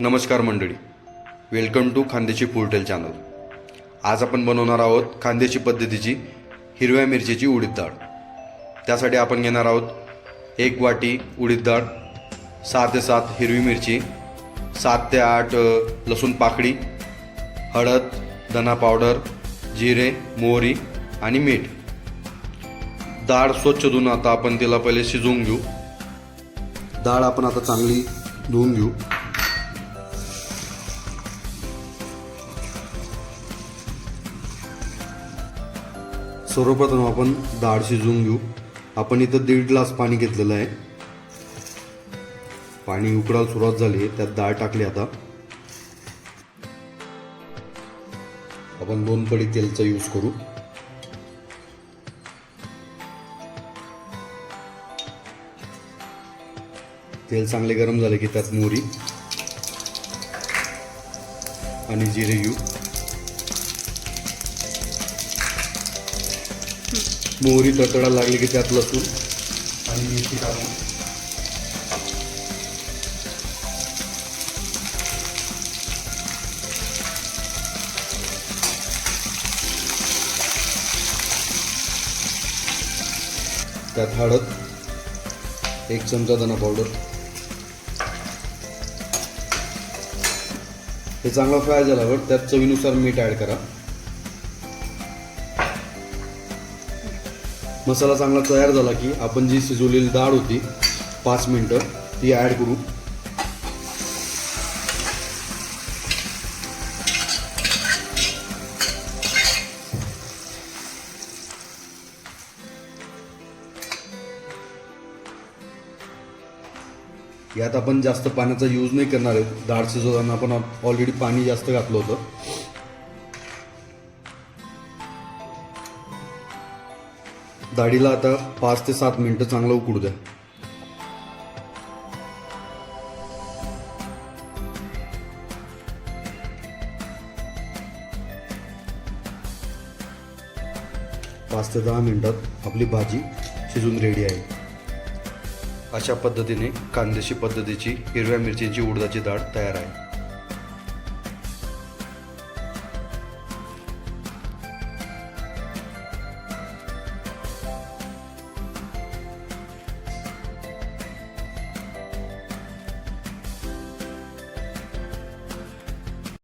नमस्कार मंडळी. Welcome to खांद्याची फुलटेल चॅनल आज आपण बनवणार आहोत खांद्याची पद्धतीची हिरव्या मिरचीची उडीद डाळ. त्यासाठी आपण घेणार आहोत एक वाटी उडीद डाळ सहा ते सात हिरवी मिरची सात ते आठ लसूण पाकळी हळद धना पावडर जिरे मोहरी आणि मीठ. डाळ स्वच्छ धुवून आता आपण तिला पहिले शिजवून घेऊ. डाळ आपण आता चांगली धुवून घेऊ. सर्वप्रथम आपण डाळ शिजवून घेऊ. आपण इथं दीड ग्लास पाणी घेतलेलं आहे. पाणी उकडायला सुरुवात झाली आहे. त्यात डाळ टाकली आता. आपण दोन पडी तेलचा यूज करू. तेल चांगले गरम झाले की त्यात मोहरी आणि जिरे घेऊ. मोहरी तडतडा लागली की त्यात लसूण आणि मिरची टाकून. त्यात हळद एक चमचा धना पावडर हे चांगला फ्राय झाल्यावर त्यात चवीनुसार मीठ ॲड करा. मसाला चांगला तयार झाला की आपण जी शिजवलेली डाळ होती पाच मिनटं ती ॲड करू. यात आपण जास्त पाण्याचा यूज नाही करणार आहे डाळ शिजवताना आपण ऑलरेडी पाणी जास्त घातलं होतं. दाढीला आता पाच ते सात मिनटं चांगलं उकडू द्या. पाच ते दहा मिनिटात आपली भाजी शिजून रेडी आहे. अशा पद्धतीने कांद्याची पद्धतीची हिरव्या मिरचीची उडदाची डाळ तयार आहे.